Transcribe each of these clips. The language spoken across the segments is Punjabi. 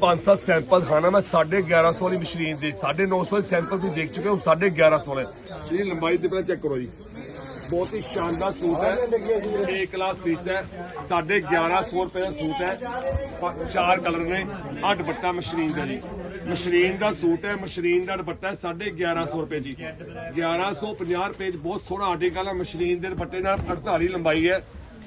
ਪੰਜ ਸੱਤ ਸੈਂਪਲ ਖਾਣਾ, ਮੈਂ 1150 ਵਾਲੀ ਮਸ਼ੀਨ ਦੇ 950 ਵਾਲੀ ਸੈਂਪਲ ਤੁਸੀਂ ਦੇਖ ਚੁੱਕੇ ਹੋ 1150 ਵਾਲੇ। ਇਹਦੀ ਲੰਬਾਈ ਤੇ ਪਹਿਲਾਂ ਚੈੱਕ ਕਰੋ ਜੀ। ਬਹੁਤ ਹੀ ਸ਼ਾਨਦਾਰ ਸੂਟ ਹੈ ਏ ਕਲਾਸ ਪੀਸ ਹੈ 1150 ਰੁਪਏ ਦਾ ਸੂਟ ਹੈ। ਚਾਰ ਕਲਰ ਨੇ, ਆਹ ਦੁਪੱਟਾ ਮਸ਼ਰੀਨ ਦਾ ਜੀ। ਮਸ਼ੀਨ ਦਾ ਸੂਟ ਹੈ, ਮਸ਼ੀਨ ਦਾ ਦੁਪੱਟਾ ਹੈ 1150 ਰੁਪਏ ਜੀ। 1150 ਰੁਪਏ 'ਚ ਬਹੁਤ ਸੋਹਣਾ ਆਰਟੀਕਲ ਹੈ, ਮਸ਼ੀਨ ਦੇ ਦੁਪੱਟੇ ਨਾਲ 48 ਲੰਬਾਈ ਹੈ।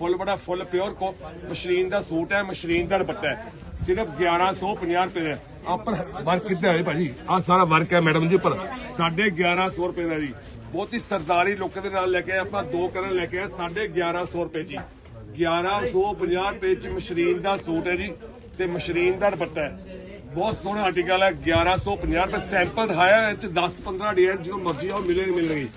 ਫੁੱਲ ਬੜਾ ਫੁੱਲ ਪਿਓਰ ਕੋ, ਮਸ਼ੀਨ ਦਾ ਸੂਟ ਹੈ, ਮਸ਼ੀਨ ਦਾ ਦੁਪੱਟਾ ਹੈ। ਸਿਰਫ 1150 ਰੁਪਏ ਦਾ ਆਪਰ ਵਰਕ ਕਿੱਦਾਂ ਹੈ ਭਾਜੀ? ਆ ਸਾਰਾ ਵਰਕ ਹੈ ਮੈਡਮ ਜੀ ਉੱਪਰ। 1150 ਰੁਪਏ ਦਾ ਜੀ। ਬਹੁਤ ਹੀ ਸਰਦਾਰੀ ਲੋਕਾਂ ਦੇ ਨਾਲ ਲੈ ਕੇ ਆਏ, ਆਪਾਂ ਦੋ ਕਲਰ ਲੈ ਕੇ ਆਏ 1150 ਰੁਪਏ ਜੀ। 1150 ਰੁਪਏ ਚ ਮਸ਼ਰੀਨ ਦਾ ਸੂਟ ਹੈ ਜੀ ਤੇ ਮਸ਼ੀਨ ਦਾ ਦੁਪੱਟਾ ਹੈ। ਬਹੁਤ ਸੋਹਣਾ ਆਰਟੀਕਲ ਹੈ 1150 ਰੁਪਏ ਸੈਂਪਲ ਦਿਖਾਇਆ ਇਹ ਚ 10 15 ਡਿਜ਼ਾਈਨ ਜਦੋਂ ਮਰਜ਼ੀ ਆਓ ਮਿਲਣਗੇ ਮਿਲਣਗੇ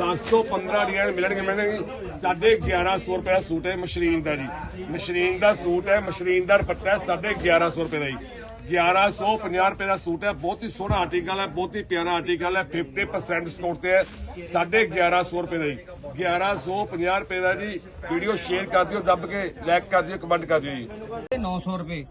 10 ਤੋਂ 15 ਡਿਜ਼ਾਈਨ ਮਿਲਣਗੇ ਮਿਲਣਗੇ ਸਾਢੇ 1100 ਰੁਪਏ ਦਾ ਸੂਟ ਹੈ ਮਸ਼ੀਨ ਦਾ ਜੀ। ਮਸ਼ੀਨ ਦਾ ਸੂਟ ਹੈ ਮਸ਼ੀਨ ਦਾ ਦੁਪੱਟਾ ਹੈ, ਸਾਢੇ 1100 ਰੁਪਏ ਦਾ ਜੀ। 1150 ਰੁਪਏ ਦਾ ਸੂਟ ਹੈ, ਬਹੁਤ ਹੀ ਸੋਹਣਾ ਆਰਟੀਕਲ ਹੈ, ਬਹੁਤ ਹੀ ਪਿਆਰਾ ਆਰਟੀਕਲ ਹੈ 50% ਡਿਸਕਾਊਂਟ ਤੇ ਹੈ, ਸਾਢੇ 1100 ਰੁਪਏ ਦਾ ਜੀ। 1150 ਰੁਪਏ ਦਾ ਜੀ ਵੀਡੀਓ ਸ਼ੇਅਰ ਕਰ ਦਿਓ, ਦੱਬ ਕੇ ਲਾਈਕ ਕਰ ਦਿਓ ਕਮੈਂਟ ਕਰ ਦਿਓ ਜੀ। 900 ਰੁਪਏ।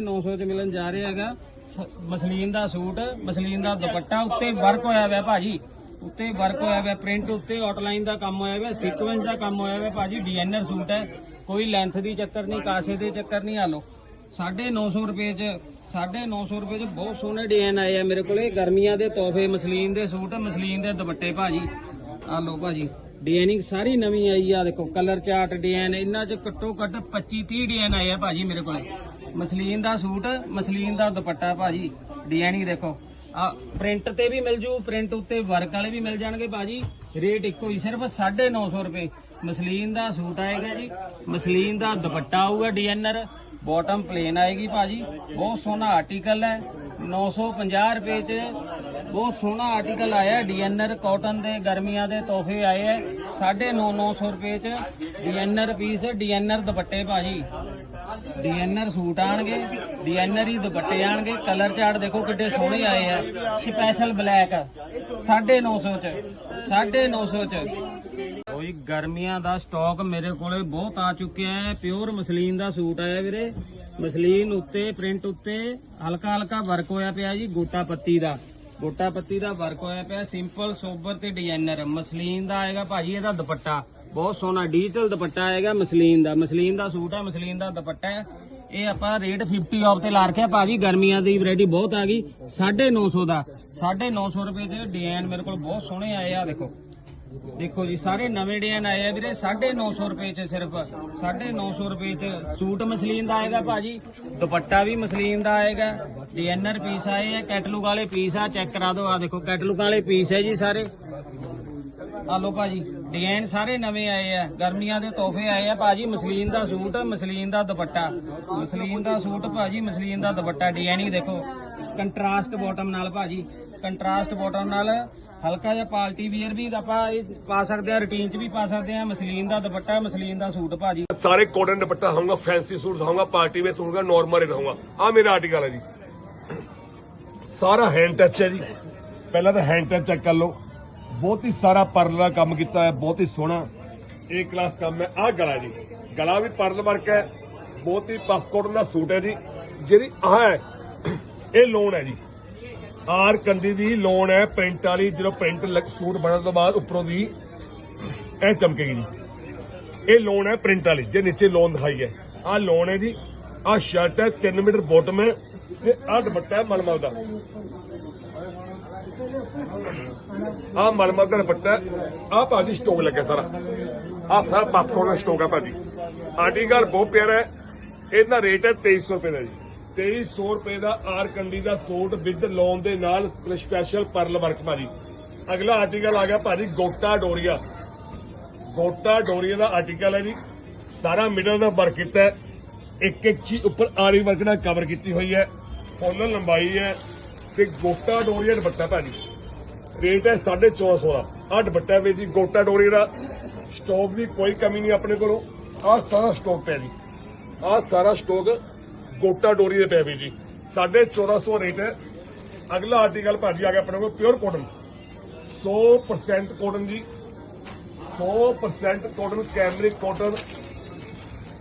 950 ਚ ਮਿਲਣ ਜਾ ਰਿਹਾ ਹੈਗਾ। ਸ- ਮਸਲੀਨ ਦਾ ਸੂਟ, ਮਸਲੀਨ ਦਾ ਦੁਪੱਟਾ ਉੱਤੇ ਵਰਕ ਹੋਇਆ ਹੋਇਆ ਭਾਜੀ। ਉੱਤੇ ਵਰਕ ਹੋਇਆ ਹੋਇਆ, ਪ੍ਰਿੰਟ ਉੱਤੇ ਆਊਟਲਾਈਨ ਦਾ ਕੰਮ ਹੋਇਆ ਹੋਇਆ, ਸੀਕੁਐਂਸ ਦਾ ਕੰਮ ਹੋਇਆ ਹੋਇਆ ਭਾਜੀ। ਡਿਜ਼ਾਈਨਰ ਸੂਟ ਹੈ। ਕੋਈ ਲੈਂਥ ਦੀ ਚੱਕਰ ਨਹੀਂ, ਕਾਸੇ ਦੇ ਚੱਕਰ ਨਹੀਂ, ਆ ਲੋ 950 ਰੁਪਏ ਚ 950 ਰੁਪਏ ਚ ਬਹੁਤ ਸੋਹਣੇ ਡਿਜ਼ਾਈਨ ਆਏ ਆ ਮੇਰੇ ਕੋਲੇ। ਗਰਮੀਆਂ ਦੇ ਤੋਹਫੇ, ਮਸਲੀਨ ਦੇ ਸੂਟ, ਮਸਲੀਨ ਦੇ ਦੁਪੱਟੇ ਭਾਜੀ। ਆ ਲੋ ਭਾਜੀ ਡਿਜ਼ਾਈਨਿੰਗ ਸਾਰੀ ਨਵੀਂ ਆਈ ਆ। ਦੇਖੋ, ਕਲਰ ਚਾਰਟ ਡਿਜ਼ਾਈਨ ਇਹਨਾਂ ਚ ਘੱਟੋ ਘੱਟ 25 30 ਡਿਜ਼ਾਈਨ ਆਏ ਆ ਭਾਜੀ ਮੇਰੇ ਕੋਲੇ। ਮਸਲੀਨ ਦਾ ਸੂਟ, ਮਸਲੀਨ ਦਾ ਦੁਪੱਟਾ ਭਾਜੀ ਡਿਜ਼ਾਈਨਿੰਗ ਦੇਖੋ। ਆ ਪ੍ਰਿੰਟ ਤੇ ਵੀ ਮਿਲ ਜੂ ਪ੍ਰਿੰਟ ਉੱਤੇ ਵਰਕ ਵਾਲੇ ਵੀ ਮਿਲ ਜਾਣਗੇ ਭਾਜੀ। ਰੇਟ ਇੱਕੋ ਹੀ, ਸਿਰਫ 950 ਰੁਪਏ। ਮਸਲੀਨ ਦਾ ਸੂਟ ਆਏਗਾ ਜੀ, ਮਸਲੀਨ ਦਾ ਦੁਪੱਟਾ ਆਊਗਾ ਡਿਜ਼ਾਈਨਰ ਬਾਟਮ ਪਲੇਨ ਆਏਗੀ ਭਾਜੀ, ਬਹੁਤ ਸੋਹਣਾ ਆਰਟੀਕਲ ਹੈ। 950 ਰੁਪਏ ਚ ਬਹੁਤ ਸੋਹਣਾ ਆਰਟੀਕਲ ਆਇਆ ਡਿਜ਼ਾਈਨਰ ਕਾਟਨ ਦੇ, ਗਰਮੀਆਂ ਦੇ ਤੋਹਫੇ ਆਏ ਹੈ। 950 ਰੁਪਏ ਚ ਡਿਜ਼ਾਈਨਰ ਪੀਸ ਡਿਜ਼ਾਈਨਰ ਦੁਪੱਟੇ ਭਾਜੀ। ਡਿਜ਼ਾਈਨਰ ਸੂਟ ਆਣਗੇ ਡਿਜ਼ਾਈਨਰ ਹੀ ਦੁਪੱਟੇ ਆਣਗੇ ਕਲਰ ਚਾਰਟ ਦੇਖੋ ਕਿੱਡੇ ਸੋਹਣੇ ਆਏ ਆ ਸਪੈਸ਼ਲ ਬਲੈਕ 950 ਚ 950 ਚ। ਕੋਈ ਗਰਮੀਆਂ ਦਾ ਸਟਾਕ ਮੇਰੇ ਕੋਲੇ ਬਹੁਤ ਆ ਚੁੱਕਿਆ ਹੈ ਪਿਓਰ ਮਸਲੀਨ ਦਾ ਸੂਟ ਆਇਆ ਵੀਰੇ। ਮਸਲੀਨ ਉੱਤੇ ਪ੍ਰਿੰਟ ਉੱਤੇ, ਹਲਕਾ ਹਲਕਾ ਵਰਕ ਹੋਇਆ ਪਿਆ ਜੀ, ਗੋਟਾ ਪੱਤੀ ਦਾ। ਗੋਟਾ ਪੱਤੀ ਦਾ ਵਰਕ ਹੋਇਆ ਪਿਆ ਸਿੰਪਲ ਸੋਬਰ ਤੇ ਡਿਜ਼ਾਈਨਰ ਮਸਲੀਨ ਦਾ ਆਏਗਾ ਭਾਜੀ ਇਹਦਾ ਦੁਪੱਟਾ। ਬਹੁਤ ਸੋਹਣਾ ਡਿਜੀਟਲ ਦੁਪੱਟਾ ਆਏਗਾ, ਮਸਲੀਨ ਦਾ। ਮਸਲੀਨ ਦਾ ਸੂਟ ਹੈ ਮਸਲੀਨ ਦਾ ਦੁਪੱਟਾ ਹੈ। ਇਹ ਆਪਾਂ ਰੇਟ 50 ਆਫ ਤੇ ਲਾ ਰੱਖਿਆ। ਭਾਜੀ, ਗਰਮੀਆਂ ਦੀ ਵੈਰਾਈਟੀ ਬਹੁਤ ਆ ਗਈ। 950 ਦਾ। 950 ਰੁਪਏ ਚ ਡਿਜ਼ਾਈਨ ਮੇਰੇ ਕੋਲ ਬਹੁਤ ਸੋਹਣੇ ਆਏ ਆ, ਦੇਖੋ। ਦੇਖੋ ਜੀ, ਸਾਰੇ ਨਵੇਂ ਡਿਜ਼ਾਈਨ ਆਏ ਆ ਵੀਰੇ। 950 ਰੁਪਏ ਚ ਸਿਰਫ। 950 ਰੁਪਏ ਚ ਸੂਟ ਮਸਲੀਨ ਦਾ ਆਏਗਾ ਭਾਜੀ। ਦੁਪੱਟਾ ਵੀ ਮਸਲੀਨ ਦਾ ਆਏਗਾ। ਡਿਜ਼ਾਈਨਰ ਪੀਸ ਆਏ ਆ ਕੈਟਲੌਗ ਵਾਲੇ ਪੀਸ ਆ। ਚੈੱਕ ਕਰਾ ਦਿਓ। ਆ ਦੇਖੋ ਕੈਟਲੌਗ ਵਾਲੇ ਪੀਸ ਹੈ ਜੀ ਸਾਰੇ। ਆ ਭਾਜੀ, ਡਿਜ਼ਾਈਨ ਸਾਰੇ ਨਵੇਂ ਆਏ ਆ। ਗਰਮੀਆਂ ਦੇ ਤੋਹਫੇ ਆਏ ਆ ਭਾਜੀ, ਮਸਲੀਨ ਦਾ ਸੂਟ, ਮਸਲੀਨ ਦਾ ਦੁਪੱਟਾ। ਮਸਲੀਨ ਦਾ ਸੂਟ ਭਾਜੀ, ਮਸਲੀਨ ਦਾ ਦੁਪੱਟਾ। ਡਿਜ਼ਾਈਨਿੰਗ ਦੇਖੋ, ਕੰਟਰਾਸਟ ਬਾਟਮ ਨਾਲ ਭਾਜੀ, ਕੰਟਰਾਸਟ ਬਾਟਮ ਨਾਲ ਹਲਕਾ ਜਿਹਾ ਪਾਰਟੀ ਵੀਅਰ ਵੀ ਆਪਾਂ ਇਹ ਪਾ ਸਕਦੇ ਆ ਰੁਟੀਨ 'ਚ ਵੀ ਪਾ ਸਕਦੇ ਆ। ਮਸਲੀਨ ਦਾ ਦੁਪੱਟਾ, ਮਸਲੀਨ ਦਾ ਸੂਟ ਭਾਜੀ। ਸਾਰੇ ਕੋਟਨ ਦੁਪੱਟਾ ਦਿਖਾਊਂਗਾ ਫੈਂਸੀ ਸੂਟ ਦਿਖਾਊਂਗਾ ਪਾਰਟੀ ਵੇਅਰ ਸੂਟ ਦਾ ਨਾਰਮਲ ਰੇਟ ਆ ਮੇਰਾ ਆਰਟੀਕਲ ਹੈ ਜੀ। ਸਾਰਾ ਹੈਂਡ ਟੱਚ ਹੈ ਜੀ। ਪਹਿਲਾਂ ਤਾਂ ਹੈਂਡ ਟੱਚ ਚੈੱਕ ਕਰ ਲਓ। ਬਹੁਤ ਹੀ ਸਾਰਾ ਪਰਲ ਦਾ ਕੰਮ ਕੀਤਾ ਹੈ ਬਹੁਤ ਹੀ ਸੋਹਣਾ। ਏ ਕਲਾਸ ਕੰਮ ਹੈ। ਆ ਗਲਾ ਜੀ। ਗਲਾ ਵੀ ਪਰਲ ਵਰਕ ਹੈ। ਬਹੁਤ ਹੀ ਪਫ ਦਾ ਸੂਟ ਹੈ ਜੀ। ਜਿਹੜੀ ਆ ਹੈ, ਇਹ ਲੋਨ ਹੈ ਜੀ। ਆਰ ਕੰਦੀ ਦੀ ਲੋਨ ਹੈ। ਪ੍ਰਿੰਟ ਵਾਲੀ, ਜਦੋਂ ਪ੍ਰਿੰਟ ਸੂਟ ਬਣਨ ਤੋਂ ਬਾਅਦ ਉੱਪਰੋਂ ਦੀ ਇਹ ਚਮਕੇਗੀ ਜੀ। ਇਹ ਲੋਨ ਹੈ ਪ੍ਰਿੰਟ ਵਾਲੀ, ਜੇ ਨੀਚੇ ਲੋਨ ਦਿਖਾਈ ਹੈ। ਆਹ ਲੋਨ ਹੈ ਜੀ। ਆਹ ਸ਼ਰਟ ਹੈ। 3 ਮੀਟਰ ਬੋਟਮ ਹੈ। ਤੇ ਆਹ ਦੁਪੱਟਾ ਹੈ ਮਲਮਲ ਦਾ। ਆਹ ਮਲਮਲ ਦਾ ਦੁਪੱਟਾ ਆਹ ਭਾਜੀ ਸਟੋਕ ਲੱਗਿਆ ਸਾਰਾ। ਆਹ ਸਾਰਾ ਪਾਪਕੌਰਨ ਦਾ ਸਟੋਕ ਹੈ ਭਾਜੀ। ਆਰਟੀਕਲ ਬਹੁਤ ਪਿਆਰਾ ਹੈ। ਇਹਦਾ ਰੇਟ ਹੈ 2300 ਰੁਪਏ ਦਾ ਜੀ। 2300 ਰੁਪਏ ਦਾ ਆਰ ਕੰਡੀ ਦਾ ਸੂਟ ਵਿਦ ਲੋਨ ਦੇ ਨਾਲ ਸਪੈਸ਼ਲ ਪਰਲ ਵਰਕ ਭਾਜੀ। ਅਗਲਾ ਆਰਟੀਕਲ ਆ ਗਿਆ ਭਾਜੀ ਗੋਟਾ ਡੋਰੀਆ। ਗੋਟਾ ਡੋਰੀਆ ਦਾ ਆਰਟੀਕਲ ਹੈ ਜੀ। ਸਾਰਾ ਮਿਡਲ ਦਾ ਵਰਕ ਕੀਤਾ ਹੈ। ਇੱਕ ਇੱਕ ਚੀਜ਼ ਉੱਪਰ ਆਰੀ ਵਰਕ ਨਾਲ ਕਵਰ ਕੀਤੀ ਹੋਈ ਹੈ। ਫੁੱਲ ਲੰਬਾਈ ਹੈ। ਤੇ ਗੋਟਾ ਡੋਰੀਆ ਦੁਪੱਟਾ ਭਾਜੀ। ਰੇਟ ਹੈ 1450 ਦਾ। ਆਹ ਦੁਪੱਟਾ ਵੀ ਜੀ, ਗੋਟਾ ਡੋਰੀ ਦਾ। ਸਟਾਕ ਦੀ ਕੋਈ ਕਮੀ ਨਹੀਂ ਆਪਣੇ ਕੋਲੋਂ। ਆਹ ਸਾਰਾ ਸਟਾਕ ਪਿਆ ਜੀ। ਆਹ ਸਾਰਾ ਸਟਾਕ ਗੋਟਾ ਡੋਰੀ ਦੇ ਪਿਆ ਵੀ ਜੀ। 1450 ਰੇਟ ਹੈ। ਅਗਲਾ ਆਰਟੀਕਲ ਭਾਜੀ ਆ ਗਿਆ ਆਪਣੇ ਕੋਲ ਪਿਓਰ ਕਾਟਨ 100% ਕਾਟਨ ਜੀ। 100% ਕਾਟਨ ਕੈਮਰਿਕ ਕਾਟਨ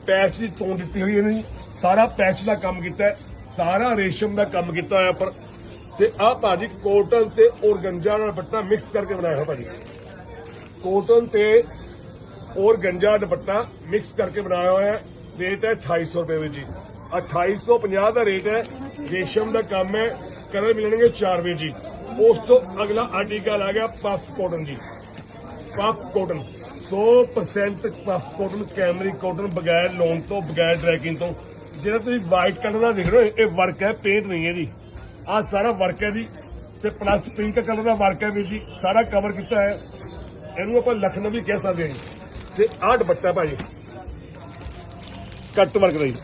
ਪੈਚ ਦੀ ਤੋਨ ਦਿੱਤੀ ਹੋਈ ਹੈ ਜੀ ਸਾਰਾ ਪੈਚ ਦਾ ਕੰਮ ਕੀਤਾ ਹੈ। ਸਾਰਾ ਰੇਸ਼ਮ ਦਾ ਕੰਮ ਕੀਤਾ ਹੋਇਆ ਪਰ ਤੇ ਆਹ ਭਾਜੀ ਕੋਟਨ ਤੇ ਔਰਗੰਜਾ ਨਾਲ ਦੁਪੱਟਾ ਮਿਕਸ ਕਰਕੇ ਬਣਾਇਆ ਹੋਇਆ ਭਾਜੀ। ਕੋਟਨ ਤੇ ਔਰਗੰਜਾ ਦੁਪੱਟਾ ਮਿਕਸ ਕਰਕੇ ਬਣਾਇਆ ਹੋਇਆ ਹੈ। ਰੇਟ ਹੈ 2800 ਰੁਪਏ ਵਿੱਚ ਜੀ। 2850 ਦਾ ਰੇਟ ਹੈ। ਰੇਸ਼ਮ ਦਾ ਕੰਮ ਹੈ। ਕਲਰ ਮਿਲਣਗੇ 4 ਵਜੇ ਜੀ। ਉਸ ਤੋਂ ਅਗਲਾ ਆਰਟੀਕਲ ਆ ਗਿਆ ਪਫ ਕੋਟਨ ਜੀ। Puff cotton 100% puff cotton cambric cotton ਬਗੈਰ ਲੋਨ ਤੋਂ, ਬਗੈਰ ਡਰੈਕਿੰਗ ਤੋਂ। ਜਿਹੜਾ ਤੁਸੀਂ ਵਾਈਟ ਕਲਰ ਦਾ ਦੇਖ ਰਹੇ ਹੋ, ਇਹ ਵਰਕ ਹੈ ਪੇਂਟ ਨਹੀਂ ਹੈ ਜੀ। ਆਹ ਸਾਰਾ ਵਰਕ ਹੈ ਜੀ, ਤੇ ਪਲੱਸ ਪਿੰਕ ਕਲਰ ਦਾ ਵਰਕ ਹੈ ਵੀ ਜੀ, ਸਾਰਾ ਕਵਰ ਕੀਤਾ ਹੈ। ਇਹਨੂੰ ਆਪਾਂ ਲਖਨਵੀ ਵੀ ਕਹਿ ਸਕਦੇ ਹਾਂ ਜੀ। ਤੇ ਆਹ ਦੁਪੱਟਾ ਭਾਜੀ ਕੱਟ ਵਰਕ ਦਾ ਜੀ।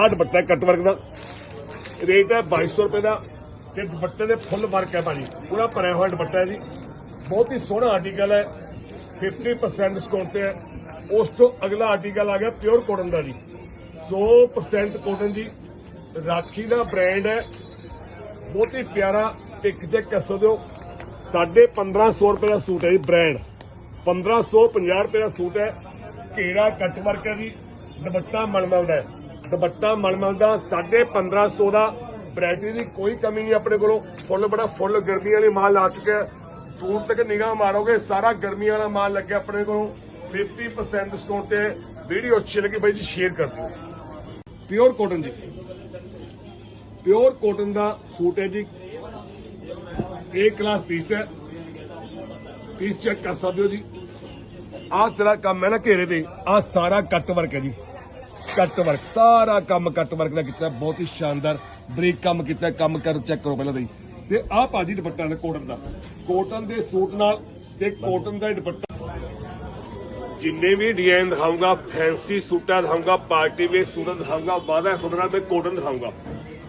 ਆਹ ਦੁਪੱਟਾ ਕੱਟ ਵਰਕ ਦਾ। ਰੇਟ ਹੈ 2200 ਰੁਪਏ ਦਾ, ਤੇ ਦੁਪੱਟੇ ਦੇ ਫੁੱਲ ਵਰਕ ਹੈ ਭਾਜੀ। ਪੂਰਾ ਭਰਿਆ ਹੋਇਆ ਦੁਪੱਟਾ ਹੈ ਜੀ। ਬਹੁਤ ਹੀ ਸੋਹਣਾ ਆਰਟੀਕਲ ਹੈ। 50% ਡਿਸਕਾਊਂਟ ਤੇ ਹੈ। ਉਸ ਤੋਂ ਅਗਲਾ ਆਰਟੀਕਲ ਆ ਗਿਆ ਪਿਓਰ ਕੋਟਨ ਦਾ ਜੀ। 100% ਕੋਟਨ ਜੀ। ਰਾਖੀ ਦਾ ਬ੍ਰਾਂਡ ਹੈ। ਬਹੁਤ ਹੀ ਪਿਆਰਾ ਟਿਕ ਚੈੱਕ ਕਰ ਸਕਦੇ ਹੋ ਸਾਢੇ 1500 ਰੁਪਏ ਦਾ ਸੂਟ ਹੈ ਜੀ ਬ੍ਰਾਂਡ 1550 ਰੁਪਏ ਦਾ ਸੂਟ ਹੈ। ਘੇਰਾ ਕੱਟ ਵਰਕ ਹੈ ਜੀ, ਦੁਪੱਟਾ ਮਲਮਲ ਦਾ ਹੈ। ਦੁਪੱਟਾ ਮਲਮਲ ਦਾ 1550 ਦਾ ਵੈਰਾਈਟੀ ਦੀ ਕੋਈ ਕਮੀ ਨਹੀਂ ਆਪਣੇ ਕੋਲੋਂ। ਫੁੱਲ ਬੜਾ ਫੁੱਲ ਗਰਮੀ ਵਾਲੇ ਮਾਲ ਆ ਚੁੱਕਿਆ ਦੂਰ ਤੱਕ ਨਿਗਾਹ ਮਾਰੋਗੇ, ਸਾਰਾ ਗਰਮੀ ਵਾਲਾ ਮਾਲ ਲੱਗਿਆ ਆਪਣੇ ਕੋਲੋਂ। 50% ਡਿਸਕਾਊਂਟ ਤੇ ਵੀਡੀਓ ਅੱਛੀ ਲੱਗੀ ਬਾਈ ਜੀ ਸ਼ੇਅਰ ਕਰ ਦਿਓ। ਪਿਓਰ ਕੋਟਨ ਜੀ। ਪਿਓਰ ਕੋਟਨ ਦਾ ਸੂਟ ਹੈ ਜੀ। ਇਹ ਕਲਾਸ ਪੀਸ ਹੈ। ਪੀਸ ਚੈੱਕ ਕਰ ਸਕਦੇ ਹੋ ਜੀ। ਆਹ ਸਾਰਾ ਕੰਮ ਹੈ ਨਾ ਘੇਰੇ ਤੇ। ਆਹ ਸਾਰਾ ਕੱਟ ਵਰਕ ਹੈ ਜੀ। ਕੱਟ ਵਰਕ ਸਾਰਾ ਕੰਮ ਕੱਟ ਵਰਕ ਦਾ ਕੀਤਾ। ਬਹੁਤ ਹੀ ਸ਼ਾਨਦਾਰ ਬਰੀਕ ਕੰਮ ਕੀਤਾ ਕੰਮ ਕਰ ਚੈੱਕ ਕਰੋ ਪਹਿਲਾਂ ਤਾਂ ਤੇ ਆਹ ਭਾਜੀ ਦੁਪੱਟਾ ਨੇ ਕੋਟਨ ਦਾ। ਕੋਟਨ ਦੇ ਸੂਟ ਨਾਲ ਤੇ ਕੋਟਨ ਦਾ ਦੁਪੱਟਾ। ਜਿੰਨੇ ਵੀ ਡਿਜ਼ਾਈਨ ਦਿਖਾਊਂਗਾ ਫੈਂਸੀ ਸੂਟਾਂ ਦਿਖਾਊਂਗਾ ਪਾਰਟੀ ਵੇਅਰ ਸੂਟ ਦਿਖਾਊਂਗਾ ਵਾਦਾ ਤੁਹਾਡੇ ਨਾਲ ਕੋਟਨ ਦਿਖਾਊਂਗਾ।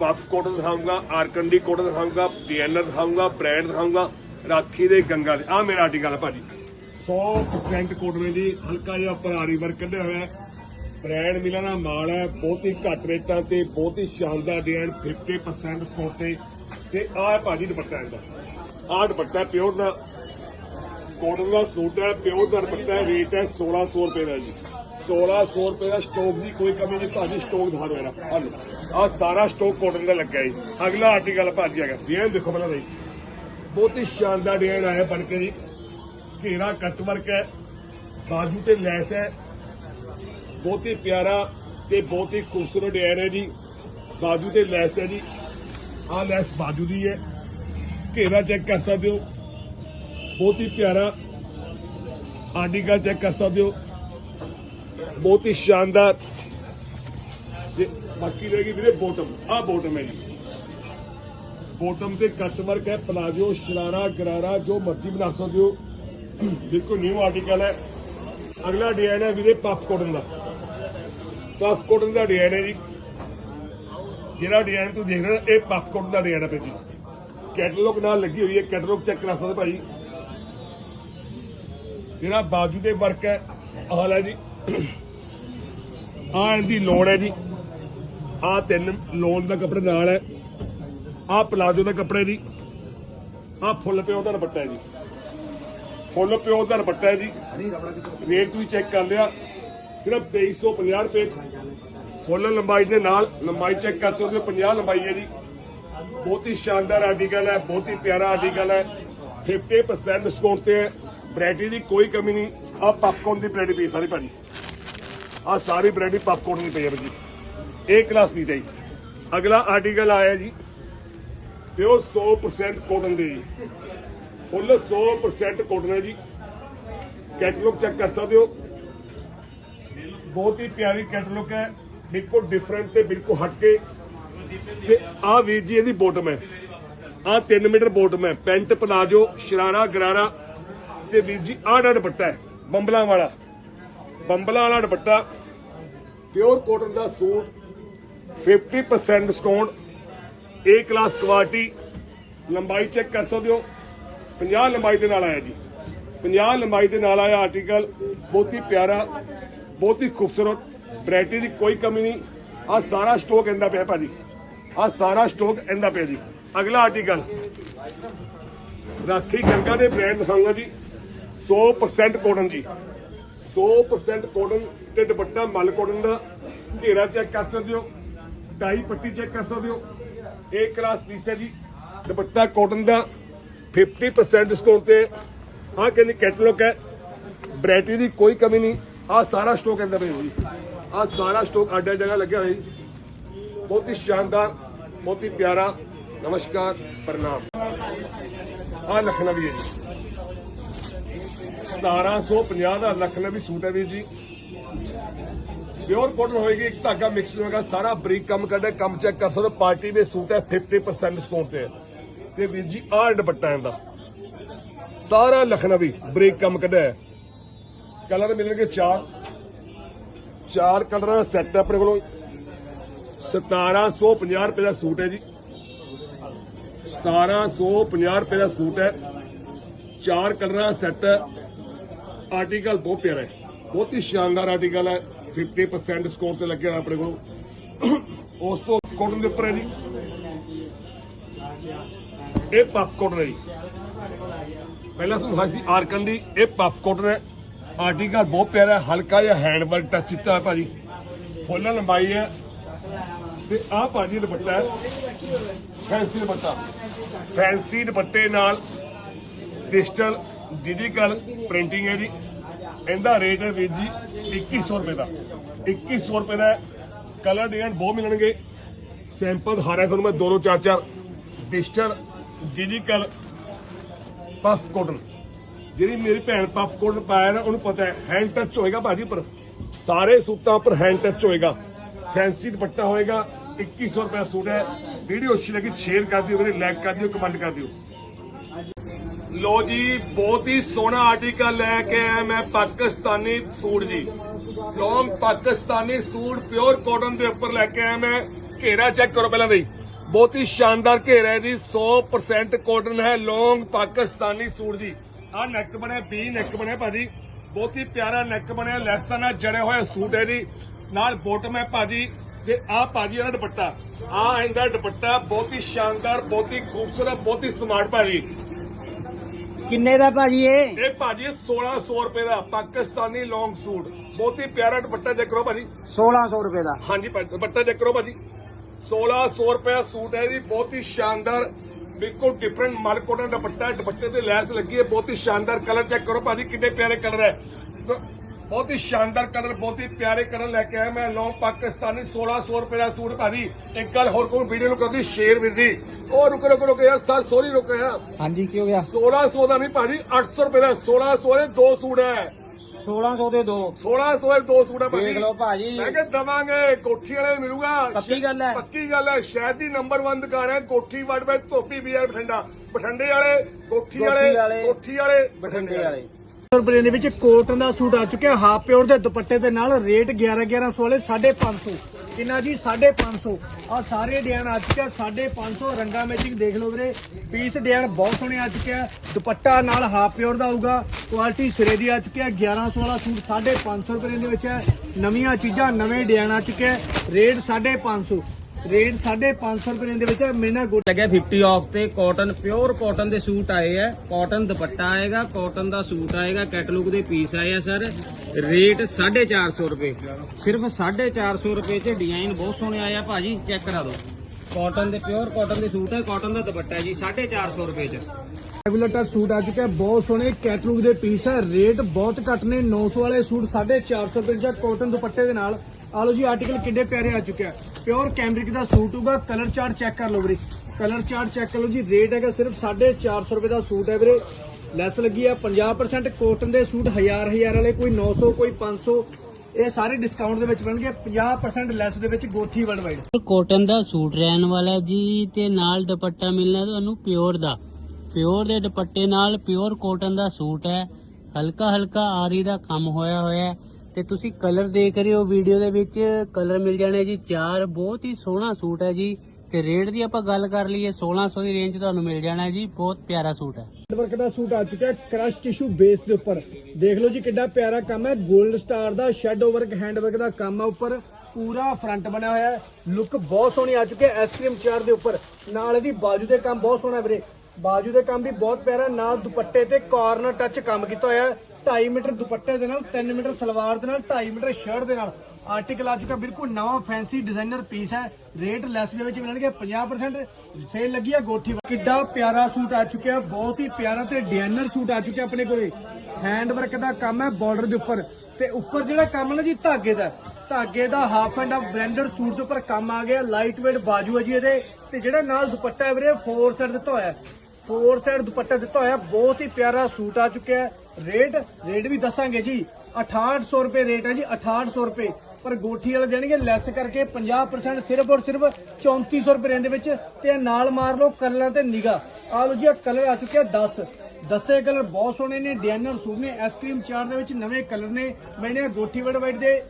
ਪਫ ਕੋਟਨ ਦਿਖਾਊਂਗਾ, ਆਰਕੰਡੀ ਕੋਟਨ ਦਿਖਾਊਂਗਾ, ਡਿਜ਼ਾਈਨਰ ਦਿਖਾਊਂਗਾ, ਬ੍ਰਾਂਡ ਦਿਖਾਊਂਗਾ, ਰਾਖੀ ਦੇ ਗੰਗਾ ਦੇ। ਆ ਮੇਰਾ ਆਰਟੀਕਲ ਹੈ ਭਾਜੀ। 100% ਕੋਟਨ ਹੈ ਜੀ ਹਲਕਾ ਜਿਹਾ ਪਰਾਰੀ ਵਰਕ ਕੱਢਿਆ ਹੋਇਆ ਹੈ। ਬ੍ਰਾਂਡ ਮਿਲਣ ਦਾ ਮਾਲ ਹੈ, ਬਹੁਤ ਹੀ ਘੱਟ ਰੇਟਾਂ ਤੇ, ਬਹੁਤ ਹੀ ਸ਼ਾਨਦਾਰ ਡਿਜ਼ਾਈਨ 50% ਸਪੋਰਟ ਤੇ। ਤੇ ਆਹ ਹੈ ਭਾਜੀ ਦੁਪੱਟਾ ਇਹਦਾ। ਆਹ ਦੁਪੱਟਾ ਪਿਓਰ ਦਾ। ਕੋਟਨ ਦਾ ਸੂਟ ਹੈ ਪਿਓਰ ਦਾ ਦੁਪੱਟਾ ਰੇਟ ਹੈ 1600 ਰੁਪਏ ਦਾ ਜੀ। 1600 ਰੁਪਏ ਦਾ ਸਟਾਕ ਦੀ ਕੋਈ ਕਮੀ ਨਹੀਂ, ਭਾਜੀ ਸਟਾਕ ਦਿਖਾ ਦਿਓ ਆ ਸਾਰਾ ਸਟਾਕ ਕੋਟਨ ਦਾ ਲੱਗਾ ਜੀ। ਅਗਲਾ ਆਰਟੀਕਲ ਭਾਜੀ ਹੈਗਾ। ਡਿਜ਼ਾਈਨ ਦੇਖੋ ਪਹਿਲਾਂ ਜੀ ਬਹੁਤ ਹੀ ਸ਼ਾਨਦਾਰ ਡਿਜ਼ਾਈਨ ਆਇਆ ਬਣ ਕੇ ਜੀ। ਘੇਰਾ ਕੱਟ ਵਰਕ ਹੈ, ਬਾਜੂ ਤੇ ਲੈਸ ਹੈ। ਬਹੁਤ ਹੀ ਪਿਆਰਾ ਤੇ ਬਹੁਤ ਹੀ ਖੂਬਸੂਰਤ ਡਿਜ਼ਾਈਨ ਹੈ ਜੀ। ਬਾਜੂ ਤੇ ਲੈਸ ਹੈ ਜੀ। ਆਹ ਲੈਸ ਬਾਜੂ ਦੀ ਹੈ। ਘੇਰਾ ਚੈੱਕ ਕਰ ਸਕਦੇ ਹੋ। ਬਹੁਤ ਹੀ ਪਿਆਰਾ। ਆਰਟੀਕਲ ਚੈੱਕ ਕਰ ਸਕਦੇ ਹੋ। ਬਹੁਤ ਹੀ ਸ਼ਾਨਦਾਰ। ਤੇ ਬਾਕੀ ਰਹੇਗੀ ਵੀਰੇ ਬੋਟਮ ਆਹ ਬੋਟਮ ਹੈ ਜੀ। ਬੋਟਮ ਤੇ ਕੱਟ ਵਰਕ ਹੈ ਪਲਾਜੋ ਸ਼ਰਾਰਾ ਗਰਾਰਾ ਜੋ ਮਰਜ਼ੀ ਬਣਾ ਸਕਦੇ ਹੋ। ਬਿਲਕੁਲ ਨਿਊ ਆਰਟੀਕਲ ਹੈ। ਅਗਲਾ ਡਿਜ਼ਾਈਨ ਹੈ ਵੀਰੇ ਪਫ ਕੋਟਨ ਦਾ। ਪਫ ਕੋਟਨ ਦਾ ਡਿਜ਼ਾਈਨ ਹੈ ਜੀ। ਜਿਹੜਾ ਡਿਜ਼ਾਈਨ ਤੁਸੀਂ ਦੇਖ ਰਹੇ ਹੋ, ਇਹ ਪਫ ਕੋਟਨ ਦਾ ਡਿਜ਼ਾਈਨ ਹੈ ਭਾਜੀ ਕੈਟਲੌਗ ਨਾਲ ਲੱਗੀ ਹੋਈ ਹੈ। ਕੈਟਲੌਗ ਚੈੱਕ ਕਰਾ ਸਕਦੇ ਭਾਜੀ ਜਿਹੜਾ ਬਾਜੂ ਦੇ ਵਰਕ ਹੈ, ਆਹ ਲੈ ਜੀ। ਆਹ ਇਹਦੀ ਲੋਨ ਹੈ ਜੀ। ਆਹ ਤਿੰਨ ਲੋਨ ਦਾ ਕੱਪੜੇ ਨਾਲ ਹੈ। ਆਹ ਪਲਾਜੋ ਦਾ ਕੱਪੜਾ ਜੀ। ਆਹ ਫੁੱਲ ਪਿਓ ਦਾ ਦੁਪੱਟਾ ਹੈ ਜੀ। ਫੁੱਲ ਪਿਓ ਦਾ ਦੁਪੱਟਾ ਹੈ ਜੀ। ਰੇਟ ਤੁਸੀਂ ਚੈੱਕ ਕਰ ਲਿਆ। ਸਿਰਫ 2350 ਰੁਪਏ ਫੁੱਲ ਲੰਬਾਈ ਦੇ ਨਾਲ ਲੰਬਾਈ ਚੈੱਕ ਕਰ ਸਕਦੇ ਹੋ। 50 ਲੰਬਾਈ ਹੈ ਜੀ। ਬਹੁਤ ਹੀ ਸ਼ਾਨਦਾਰ ਆਰਟੀਕਲ ਹੈ। ਬਹੁਤ ਹੀ ਪਿਆਰਾ ਆਰਟੀਕਲ ਹੈ। 50% ਡਿਸਕਾਊਂਟ ਤੇ ਹੈ। ਵੈਰਾਈਟੀ ਦੀ ਕੋਈ ਕਮੀ ਨਹੀਂ। ਆ ਪਪਕੌਰਨ ਦੀ ਵੈਰਾਈਟੀ ਪਈ ਸਾਰੀ ਭਾਜੀ। ਆ ਸਾਰੀ ਵੈਰਾਈਟੀ ਪਪਕੌਰਨ ਦੀ ਪਈ ਹੈ ਭਾਜੀ। ਇਹ ਕਲਾਸ ਪੀਸ ਹੈ ਜੀ ਅਗਲਾ ਆਰਟੀਕਲ ਆਇਆ ਜੀ। ਪਿਓਰ 100% ਕੋਟਨ ਦੇ ਜੀ। ਫੁੱਲ 100% ਕੋਟਨ ਹੈ ਜੀ। ਕੈਟਲੌਗ ਚੈੱਕ ਕਰ ਸਕਦੇ ਹੋ। ਬਹੁਤ ਹੀ ਪਿਆਰੀ ਕੈਟਲੌਗ ਹੈ। ਬਿਲਕੁਲ ਡਿਫਰੈਂਟ ਤੇ ਬਿਲਕੁਲ ਹਟ ਕੇ ਤੇ ਆ ਵੀਰ ਜੀ, ਇਹਦੀ ਬੋਟਮ ਹੈ। ਆ 3 ਮੀਟਰ ਬੋਟਮ ਹੈ। Pant palazzo sharara, gharara. ਤੇ ਵੀਰ ਜੀ ਆਹ ਦੁਪੱਟਾ ਹੈ। ਬੰਬਲਾਂ ਵਾਲਾ। ਬੰਬਲਾਂ ਵਾਲਾ dupatta. Pure cotton the suit 50% discount A class quality ਲੰਬਾਈ ਚੈੱਕ ਕਰ ਸਕਦੇ ਹੋ। 50 ਲੰਬਾਈ ਦੇ ਨਾਲ ਆਇਆ ਜੀ। 50 ਲੰਬਾਈ ਦੇ ਨਾਲ ਆਇਆ ਆਰਟੀਕਲ ਬਹੁਤ ਹੀ ਪਿਆਰਾ, ਬਹੁਤ ਹੀ ਖੂਬਸੂਰਤ ਵੈਰਾਈਟੀ ਦੀ ਕੋਈ ਕਮੀ ਨਹੀਂ। ਆ ਸਾਰਾ ਸਟਾਕ ਇੰਦਾ ਪਿਆ ਭਾਜੀ। ਆ ਸਾਰਾ ਸਟਾਕ ਇੰਦਾ ਪਿਆ ਜੀ। ਅਗਲਾ ਆਰਟੀਕਲ ਰਾਖੀ ਗੰਗਾ ਦੇ ਬ੍ਰਾਂਡ ਦਿਖਾਉਂਗਾ ਜੀ। 100% ਕੋਟਨ ਜੀ। 100% ਕੋਟਨ ਤੇ ਦੁਪੱਟਾ ਮਲ ਕੋਟਨ ਦਾ ਘੇਰਾ ਚੈੱਕ ਕਰ ਸਕਦੇ ਹੋ। ਟਾਈ ਪੱਟੀ ਚੈੱਕ ਕਰ ਸਕਦੇ ਹੋ। A ਕਲਾਸ ਪੀਸ ਹੈ ਜੀ। ਦੁਪੱਟਾ ਕੋਟਨ ਦਾ 50% ਡਿਸਕਾਊਂਟ ਤੇ। ਆਹ ਕਹਿੰਦੀ ਕੈਟਲੌਗ ਹੈ। ਵੈਰਾਈਟੀ ਦੀ ਕੋਈ ਕਮੀ ਨਹੀਂ। ਆਹ ਸਾਰਾ ਸਟਾਕ ਅੰਦਰ ਹੈ ਜੀ। ਆਹ ਸਾਰਾ ਸਟਾਕ ਅੱਡ ਅੱਡ ਜਗ੍ਹਾ ਲੱਗਿਆ ਹੋਇਆ ਜੀ। ਬਹੁਤ ਹੀ ਸ਼ਾਨਦਾਰ, ਬਹੁਤ ਹੀ ਪਿਆਰਾ। ਨਮਸਕਾਰ, ਪ੍ਰਣਾਮ। ਆਹ ਲਖਨਵੀ ਹੈ ਜੀ। 1750 ਦਾ ਲਖਨਵੀ ਸੂਟ ਹੈ ਵੀਰ ਜੀ। ਪਿਓਰ ਕਾਟਨ ਹੋਏਗੀ, ਇੱਕ ਧਾਗਾ ਮਿਕਸ ਹੋਏਗਾ, ਸਾਰਾ ਬਰੀਕ ਕੰਮ ਕਰਦਾ ਕੰਮ ਚੈੱਕ ਕਰ ਸਕਦੇ ਹੋ, ਪਾਰਟੀ ਦੇ ਸੂਟ ਹੈ 50% ਡਿਸਕਾਊਂਟ ਤੇ। ਵੀਰ ਜੀ, ਆਹ ਦੁਪੱਟਾ ਇਹਦਾ। ਸਾਰਾ ਲਖਨਵੀ, ਬਰੀਕ ਕੰਮ ਕੱਢਿਆ ਕਲਰ ਮਿਲਣਗੇ ਚਾਰ। ਚਾਰ ਕਲਰਾਂ ਦਾ ਸੈੱਟ ਆਪਣੇ ਕੋਲੋਂ। 1750 ਰੁਪਏ ਦਾ ਸੂਟ ਹੈ ਜੀ। 1750 ਰੁਪਏ ਦਾ ਸੂਟ ਹੈ। ਚਾਰ ਕਲਰਾਂ ਦਾ ਸੈੱਟ ਆਰਟੀਕਲ ਬਹੁਤ ਪਿਆਰਾ ਹੈ। ਬਹੁਤ ਹੀ ਸ਼ਾਨਦਾਰ ਆਰਟੀਕਲ ਹੈ। 50% ਸਕੋਰ ਤੇ ਲੱਗਿਆ ਆਪਣੇ ਕੋਲ। ਉਸ ਤੋਂ ਕਾਟਨ ਦੇ ਉੱਪਰ ਹੈ ਜੀ। ਇਹ ਪੱਪ ਹੈ ਜੀ। ਪਹਿਲਾਂ ਤੁਹਾਨੂੰ ਸੀ ਆਰਕਨ ਦੀ। ਇਹ ਪੱਪ ਕਾਟਨ ਹੈ। ਆਰਟੀਕਲ ਬਹੁਤ ਪਿਆਰਾ ਹੈ। ਹਲਕਾ ਜਿਹਾ ਹੈਂਡ ਟੱਚ ਕੀਤਾ ਹੈ ਭਾਜੀ। ਫੁੱਲ ਲੰਬਾਈ ਹੈ। ਤੇ ਆਹ ਭਾਜੀ ਦੁਪੱਟਾ ਹੈ। ਫੈਂਸੀ ਦੁਪੱਟਾ। ਫੈਂਸੀ ਦੁਪੱਟੇ ਨਾਲ ਡਿਜੀਟਲ ਡਿਜੀਟਲ ਪ੍ਰਿੰਟਿੰਗ ਹੈ ਜੀ। ਇਹਦਾ ਰੇਟ ਹੈ ਵੀਰ ਜੀ 2100 ਰੁਪਏ ਦਾ। 2100 ਰੁਪਏ ਦਾ ਕਲਰ ਡਿਜ਼ਾਈਨ ਬਹੁਤ ਮਿਲਣਗੇ। ਸੈਂਪਲ ਦਿਖਾ ਤੁਹਾਨੂੰ ਮੈਂ ਦੋ ਦੋ ਚਾਰ ਚਾਰ। ਡਿਜੀਟਲ ਡਿਜੀਟਲ ਪਫ ਕਾਟਨ ਜਿਹੜੀ ਮੇਰੀ ਭੈਣ ਪਫ ਕੋਟਨ ਪਾਇਆ ਨਾ, ਉਹਨੂੰ ਪਤਾ ਹੈ ਹੈਂਡ ਟੱਚ ਹੋਏਗਾ ਭਾਜੀ ਪਰ ਸਾਰੇ ਸੂਟਾਂ ਉੱਪਰ ਹੈਂਡ ਟੱਚ ਹੋਏਗਾ। ਫੈਂਸੀ ਦੁਪੱਟਾ ਹੋਏਗਾ 2100 ਰੁਪਏ ਦਾ ਸੂਟ ਹੈ। ਵੀਡੀਓ ਅੱਛੀ ਲੱਗੀ ਸ਼ੇਅਰ ਕਰ ਦਿਓ ਵੀਰੇ ਲਾਈਕ ਕਰ ਦਿਓ ਕਮੈਂਟ ਕਰ ਦਿਓ। ਲੋ ਜੀ, ਬਹੁਤ ਹੀ ਸੋਹਣਾ ਆਰਟੀਕਲ ਲੈ ਕੇ ਆਇਆ ਮੈਂ ਪਾਕਿਸਤਾਨੀ ਸੂਟ ਜੀ। Long Pakistani suit pure cotton ਦੇ ਉੱਪਰ ਲੈ ਕੇ ਆਇਆ ਮੈਂ। ਘੇਰਾ ਚੈੱਕ ਕਰੋ ਪਹਿਲਾਂ ਦੇ ਬਹੁਤ ਹੀ ਸ਼ਾਨਦਾਰ ਘੇਰਾ ਹੈ ਜੀ 100% ਕਾਟਨ ਹੈ ਲੌਂਗ ਪਾਕਿਸਤਾਨੀ ਸੂਟ ਜੀ। ਆਹ ਨੈਕ ਬਣਿਆ ਵੀ ਨੈਕ ਬਣਿਆ ਭਾਜੀ। ਬਹੁਤ ਹੀ ਪਿਆਰਾ ਨੈਕ ਬਣਿਆ, ਲੈਸਾਂ ਨਾਲ ਜੜੇ ਹੋਇਆ ਸੂਟ ਹੈ ਜੀ। ਨਾਲ ਬੋਟਮ ਹੈ ਭਾਜੀ। ਤੇ ਆਹ ਭਾਜੀ, ਇਹਦਾ ਦੁਪੱਟਾ। ਆਹ ਇਹਦਾ ਦੁਪੱਟਾ ਬਹੁਤ ਹੀ ਸ਼ਾਨਦਾਰ, ਬਹੁਤ ਹੀ ਖੂਬਸੂਰਤ, ਬਹੁਤ ਹੀ ਸਮਾਰਟ ਭਾਜੀ। ਕਿੰਨੇ ਦਾ ਭਾਜੀ ਇਹ? ਇਹ ਭਾਜੀ 1600 ਰੁਪਏ ਦਾ ਪਾਕਿਸਤਾਨੀ ਲੌਂਗ ਸੂਟ ਬਹੁਤ ਹੀ ਪਿਆਰਾ ਦੁਪੱਟਾ ਦੇਖ ਕਰੋ ਭਾਜੀ। 1600 ਰੁਪਏ ਦਾ। ਹਾਂਜੀ ਭਾਜੀ ਦੁਪੱਟਾ ਦੇਖ ਕਰੋ ਭਾਜੀ। 1600 ਰੁਪਏ ਦਾ ਸੂਟ ਹੈ ਜੀ ਬਹੁਤ ਹੀ ਸ਼ਾਨਦਾਰ ਬਿਲਕੁਲ ਡਿਫਰੈਂਟ ਮਲ ਕੋਟਨ ਦੁਪੱਟਾ ਹੈ, ਦੁਪੱਟੇ ਤੇ ਲੈਸ ਲੱਗੀ ਹੈ ਬਹੁਤ ਹੀ ਸ਼ਾਨਦਾਰ ਕਲਰ ਚੈੱਕ ਕਰੋ ਭਾਜੀ ਕਿੰਨੇ ਪਿਆਰੇ ਕਲਰ ਹੈ। ਬਹੁਤ ਹੀ ਸ਼ਾਨਦਾਰ ਕਲਰ ਬਹੁਤ ਹੀ ਪਿਆਰੇ ਕਲਰ ਲੈ ਕੇ ਆਇਆ ਮੈਂ। ਲੌਂਗ ਪਾਕਿਸਤਾਨੀ 1600 ਰੁਪਏ ਦਾ ਸੂਟ ਭਾਜੀ ਇੱਕ ਗੱਲ ਹੋਰ ਕੋਈ ਵੀਡੀਓ ਨੂੰ ਕਰਦੀ ਸ਼ੇਰ ਵੀਰ ਜੀ। ਉਹ ਰੁਕ ਰੁਕ ਰੁਕ ਯਾਰ ਸਰ ਸੋਰੀ ਰੁਕ ਯਾਰ ਹਾਂਜੀ ਕੀ ਹੋ ਗਿਆ? 1600 ਦਾ ਨਹੀਂ ਭਾਜੀ 800 ਰੁਪਏ ਦਾ 1600 ਦੇ ਦੋ ਸੂਟ ਹੈ 1600 ਦੇ ਦੋ। 1600 ਦੇ ਦੋ ਸੂਟ ਹੈ ਭਾਜੀ ਦੇਖ ਲਓ ਭਾਜੀ ਮੈਂ ਕਿ ਦਵਾਂਗੇ ਕੋਠੀ ਵਾਲੇ ਮਿਲੂਗਾ। ਪੱਕੀ ਗੱਲ ਹੈ। ਪੱਕੀ ਗੱਲ ਹੈ ਸ਼ਹਿਰ ਦੀ ਨੰਬਰ 1 ਦੁਕਾਨ ਹੈ ਕੋਠੀ ਵੜ ਵਿੱਚ ਧੋਪੀ ਬੀਆਰ ਬਠਿੰਡਾ। ਬਠਿੰਡੇ ਵਾਲੇ ਕੋਠੀ ਵਾਲੇ, ਕੋਠੀ ਵਾਲੇ ਬਠਿੰਡੇ ਵਾਲੇ। ਰੁਪਏ ਦੇ ਵਿੱਚ ਕੋਟਨ ਦਾ ਸੂਟ ਆ ਚੁੱਕਿਆ, ਹਾਫ ਪਿਓਰ ਦੇ ਦੁਪੱਟੇ ਦੇ ਨਾਲ ਰੇਟ 11 1100 ਵਾਲੇ 550 ਕਿੰਨਾ ਜੀ? 550 ਆ ਸਾਰੇ ਡਿਜ਼ਾਈਨ ਆ ਚੁੱਕਿਆ 550 ਰੰਗਾ ਮੈਚਿੰਗ ਦੇਖ ਲਓ ਵੀਰੇ। ਪੀਸ ਡਿਜ਼ਾਈਨ ਬਹੁਤ ਸੋਹਣੇ ਆ ਚੁੱਕਿਆ ਦੁਪੱਟਾ ਨਾਲ ਹਾਫ ਪਿਓਰ ਦਾ ਆਊਗਾ। ਕੁਆਲਿਟੀ ਸਿਰੇ ਦੀ ਆ ਚੁੱਕਿਆ 1100 ਵਾਲਾ ਸੂਟ 550 ਰੁਪਏ ਦੇ ਵਿੱਚ ਹੈ। ਨਵੀਆਂ ਚੀਜ਼ਾਂ, ਨਵੇਂ ਡਿਜ਼ਾਈਨ ਆ ਚੁੱਕਿਆ ਰੇਟ 550 ਰੇਟ 550 ਰੁਪਏ ਦੇ ਵਿੱਚ ਹੈ ਮੇਨਾ ਗੁੱਡ ਲੱਗਿਆ 50 ਆਫ ਤੇ ਕਾਟਨ ਪਿਓਰ ਕਾਟਨ ਦੇ ਸੂਟ ਆਏ ਆ। ਕਾਟਨ ਦੁਪੱਟਾ ਆਏਗਾ ਕਾਟਨ ਦਾ ਸੂਟ ਆਏਗਾ ਕੈਟਲੌਗ ਦੇ ਪੀਸ ਆਏ ਆ ਸਰ। ਰੇਟ 450 ਰੁਪਏ। ਸਿਰਫ 450 ਰੁਪਏ ਚ ਡਿਜ਼ਾਈਨ ਬਹੁਤ ਸੋਹਣੇ ਆਏ ਆ ਭਾਜੀ ਚੈੱਕ ਕਰਾ ਦਿਓ। ਕਾਟਨ ਦੇ ਪਿਓਰ ਕਾਟਨ ਦੇ ਸੂਟ ਹੈ ਕਾਟਨ ਦਾ ਦੁਪੱਟਾ ਜੀ 450 ਰੁਪਏ ਚ। ਰੈਗੂਲਰ ਸੂਟ ਆ ਚੁੱਕਿਆ ਬਹੁਤ ਸੋਹਣੇ ਕੈਟਲੌਗ ਦੇ ਪੀਸ ਹੈ ਰੇਟ ਬਹੁਤ ਘੱਟ ਨੇ 900 ਵਾਲੇ ਸੂਟ 450 ਰੁਪਏ ਦਾ ਕਾਟਨ ਦੁਪੱਟੇ ਦੇ ਨਾਲ। ਆ ਲਓ ਜੀ ਆਰਟੀਕਲ ਕਿੰਨੇ ਪਿਆਰੇ ਆ ਚੁੱਕਿਆ। ਪਿਓਰ ਕੈਮਰਿਕ ਦਾ ਸੂਟ ਹੋਊਗਾ, ਕਲਰ ਚਾਰਟ ਚੈੱਕ ਕਰ ਲਓ ਵੀਰੇ। ਕਲਰ ਚਾਰਟ ਚੈੱਕ ਕਰ ਲਓ ਜੀ, ਰੇਟ ਹੈਗਾ ਸਿਰਫ 450 ਰੁਪਏ ਦਾ ਸੂਟ ਹੈ ਵੀਰੇ। ਲੈਸ ਲੱਗੀ ਆ 50% ਕਾਟਨ ਦੇ ਸੂਟ ਹਜ਼ਾਰ ਹਜ਼ਾਰ ਵਾਲੇ, ਕੋਈ 900 ਕੋਈ 500 ਇਹ ਸਾਰੇ ਡਿਸਕਾਊਂਟ ਦੇ ਵਿੱਚ ਬਣਨਗੇ 50% ਲੈਸ ਦੇ ਵਿੱਚ ਗੋਠੀ ਵਰਲਡ ਕੋਟਨ ਦਾ ਸੂਟ ਰਹਿਣ ਵਾਲਾ ਜੀ, ਤੇ ਨਾਲ ਦੁਪੱਟਾ ਮਿਲਣਾ ਤੁਹਾਨੂੰ ਪਿਓਰ ਦਾ। ਪਿਓਰ ਦੇ ਦੁਪੱਟੇ ਨਾਲ ਪਿਓਰ ਕੋਟਨ ਦਾ ਸੂਟ ਹੈ। ਹਲਕਾ ਹਲਕਾ ਆਰੀ ਦਾ ਕੰਮ ਹੋਇਆ ਹੋਇਆ ਹੈ। ਤੇ ਤੁਸੀਂ ਕਲਰ ਦੇਖ ਰਹੇ ਹੋ ਵੀਡੀਓ ਦੇ ਵਿੱਚ ਕਲਰ ਮਿਲ ਜਾਣੇ ਜੀ ਚਾਰ, ਬਹੁਤ ਹੀ ਸੋਹਣਾ ਸੂਟ ਹੈ ਜੀ। ਤੇ ਰੇਟ ਦੀ ਆਪਾਂ ਗੱਲ ਕਰ ਲਈਏ 1600 ਦੀ ਰੇਂਜ ਤੁਹਾਨੂੰ ਮਿਲ ਜਾਣਾ ਜੀ, ਬਹੁਤ ਪਿਆਰਾ ਸੂਟ ਹੈ। ਵਰਕ ਦਾ ਸੂਟ ਆ ਚੁੱਕਿਆ ਕ੍ਰਸ਼ ਟਿਸ਼ੂ ਬੇਸ ਦੇ ਉੱਪਰ। ਦੇਖ ਲਓ ਜੀ ਕਿੱਡਾ ਪਿਆਰਾ ਕੰਮ ਹੈ। 골ਡ ਸਟਾਰ ਦਾ ਸ਼ੈਡੋ ਵਰਕ ਹੈਂਡ ਵਰਕ ਦਾ ਕੰਮ ਆ ਉੱਪਰ। ਪੂਰਾ ਫਰੰਟ ਬਣਿਆ ਹੋਇਆ ਹੈ। ਲੁੱਕ ਬਹੁਤ ਸੋਹਣੀ ਆ ਚੁੱਕੀ ਹੈ ਆਈਸਕ੍ਰੀਮ ਚਾਰ ਦੇ ਉੱਪਰ। ਨਾਲ ਇਹਦੀ ਬਾਜੂ ਦੇ ਕੰਮ ਬਹੁਤ ਸੋਹਣਾ ਵੀਰੇ। ਬਾਜੂ ਦੇ ਕੰਮ ਵੀ ਬਹੁਤ ਪਿਆਰਾ ਨਾਲ ਦੁਪੱਟੇ ਤੇ ਕਾਰਨਰ ਟੱਚ ਕੰਮ ਕੀਤਾ ਹੋਇਆ ਹੈ। 2.5 ਮੀਟਰ ਦੁਪੱਟੇ ਦੇ ਨਾਲ 3 ਮੀਟਰ ਸਲਵਾਰ ਦੇ ਨਾਲ 2.5 ਮੀਟਰ ਸ਼ਰਟ ਦੇ ਨਾਲ। ਆਰਟੀਕਲ ਆ ਚੁੱਕਾ ਬਿਲਕੁਲ ਨਵਾਂ ਫੈਂਸੀ ਡਿਜ਼ਾਈਨਰ ਪੀਸ ਹੈ। ਰੇਟ ਲੈਸ ਦੇ ਵਿੱਚ ਮਿਲਣਗੇ 50% ਸੇਲ ਲੱਗੀ ਹੈ ਗੋਠੀ ਕਿੱਡਾ ਪਿਆਰਾ ਸੂਟ ਆ ਚੁੱਕਿਆ, ਬਹੁਤ ਹੀ ਪਿਆਰਾ ਤੇ ਡਿਜ਼ਾਈਨਰ ਸੂਟ ਆ ਚੁੱਕਿਆ ਆਪਣੇ ਕੋਲੇ। ਹੈਂਡ ਵਰਕ ਦਾ ਕੰਮ ਹੈ ਬਾਰਡਰ ਦੇ ਉੱਪਰ। ਤੇ ਉੱਪਰ ਜਿਹੜਾ ਕੰਮ ਨਾ ਜੀ, ਧਾਗੇ ਦਾ। ਧਾਗੇ ਦਾ half and half branded suit ਦੇ ਉੱਪਰ ਕੰਮ ਆ ਗਿਆ ਲਾਈਟ weight ਬਾਜੂ ਹੈ ਜੀ ਇਹਦੇ। ਤੇ ਜਿਹੜਾ ਨਾਲ ਦੁਪੱਟਾ ਹੈ ਵੀਰੇ ਫੋਰ ਸਾਈਡ ਦਿੱਤਾ ਹੋਇਆ ਫੋਰ ਸਾਈਡ ਦੁਪੱਟਾ ਦਿੱਤਾ ਹੋਇਆ, ਬਹੁਤ ਹੀ ਪਿਆਰਾ ਸੂਟ ਆ ਚੁੱਕਿਆ ਰੇਟ ਰੇਟ ਵੀ ਦੱਸਾਂਗੇ ਜੀ। 6800 ਰੁਪਏ ਰੇਟ ਹੈ ਜੀ 6800 ਰੁਪਏ। ਪਰ ਗੋਠੀ ਵਾਲੇ ਦੇਣਗੇ ਲੈਸ ਕਰਕੇ 50% ਸਿਰਫ ਔਰ ਸਿਰਫ 3400 ਰੁਪਏ ਦੇ ਵਿੱਚ ਤੇ ਨਾਲ ਮਾਰ ਲਓ ਕਲਰ ਤੇ ਨਿਗਾ ਆ ਲਓ ਜੀ ਆ ਕਲਰ ਆ ਚੁੱਕਿਆ 10 ਦਸੇ ਕਲਰ ਬਹੁਤ ਸੋਹਣੇ ਨੇ ਡਿਜ਼ਾਈਨਰ ਸੂਟ ਨੇ ਆਈਸਕ੍ਰੀਮ ਚਾਰ ਦੇ ਵਿੱਚ ਨਵੇਂ ਕਲਰ ਨੇ। ਮੈਨੇ ਗੋਠੀ ਵੜ ਵਾਈਟ ਦੇ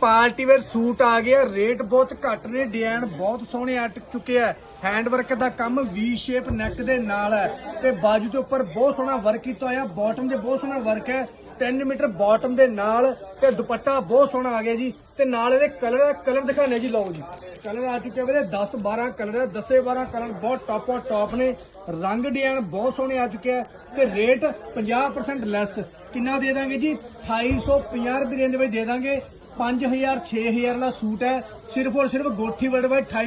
ਪਾਰਟੀ ਵੇਅਰ ਸੂਟ ਆ ਗਿਆ, ਰੇਟ ਬਹੁਤ ਘੱਟ ਨੇ, ਡਿਜ਼ਾਈਨ ਬਹੁਤ ਸੋਹਣੇ ਆ ਚੁੱਕੇ ਹੈਂਡ ਵਰਕ ਦਾ ਕੰਮ ਵੀ ਸ਼ੇਪ ਨੈਕ ਦੇ ਨਾਲ ਹੈ ਤੇ ਬਾਜੂ ਦੇ ਉੱਪਰ ਬਹੁਤ ਸੋਹਣਾ ਵਰਕ ਕੀਤਾ ਹੋਇਆ ਬਾਟਮ ਦੇ ਬਹੁਤ ਸੋਹਣਾ ਵਰਕ ਹੈ 3 ਮੀਟਰ ਬਾਟਮ ਦੇ ਨਾਲ ਤੇ ਦੁਪੱਟਾ ਬਹੁਤ ਸੋਹਣਾ ਆ ਗਿਆ ਜੀ ਤੇ ਨਾਲ ਇਹਦੇ ਕਲਰ ਕਲਰ ਦਿਖਾਣੇ ਜੀ, ਲਓ ਜੀ। ਕਲਰ ਆ ਚੁੱਕੇ ਵੀਰੇ 10 12 ਕਲਰ ਹੈ 10 12 ਕਲਰ ਬਹੁਤ ਟੌਪ ਔਰ ਟੌਪ ਨੇ। ਰੰਗ ਡਿਜ਼ਾਈਨ ਬਹੁਤ ਸੋਹਣੇ ਆ ਚੁੱਕੇ ਆ ਤੇ ਰੇਟ 50% ਲੈਸ ਕਿੰਨਾ ਦੇ ਦਾਂਗੇ ਜੀ? 2850 ਰੁਪਏ ਦੇ ਵਿੱਚ ਦੇ ਦਾਂਗੇ। 5000 6000 ਦਾ ਸੂਟ ਹੈ। ਸਿਰਫ ਔਰ ਸਿਰਫ ਗੋਠੀ ਵਰਡ ਬਾਈ 28